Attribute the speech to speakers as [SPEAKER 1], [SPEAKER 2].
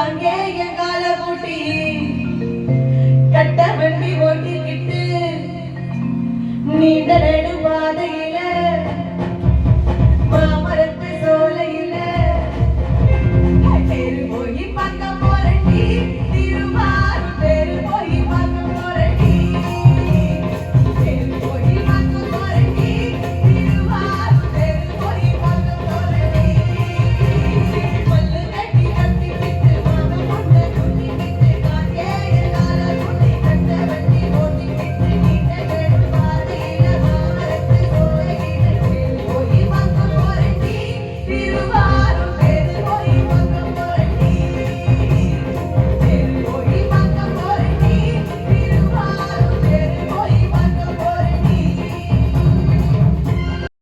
[SPEAKER 1] வாங்கே என் கால கூட்டி கட்ட வண்டி ஓட்டிக்கிட்டு நீண்ட நெடு பாதையில்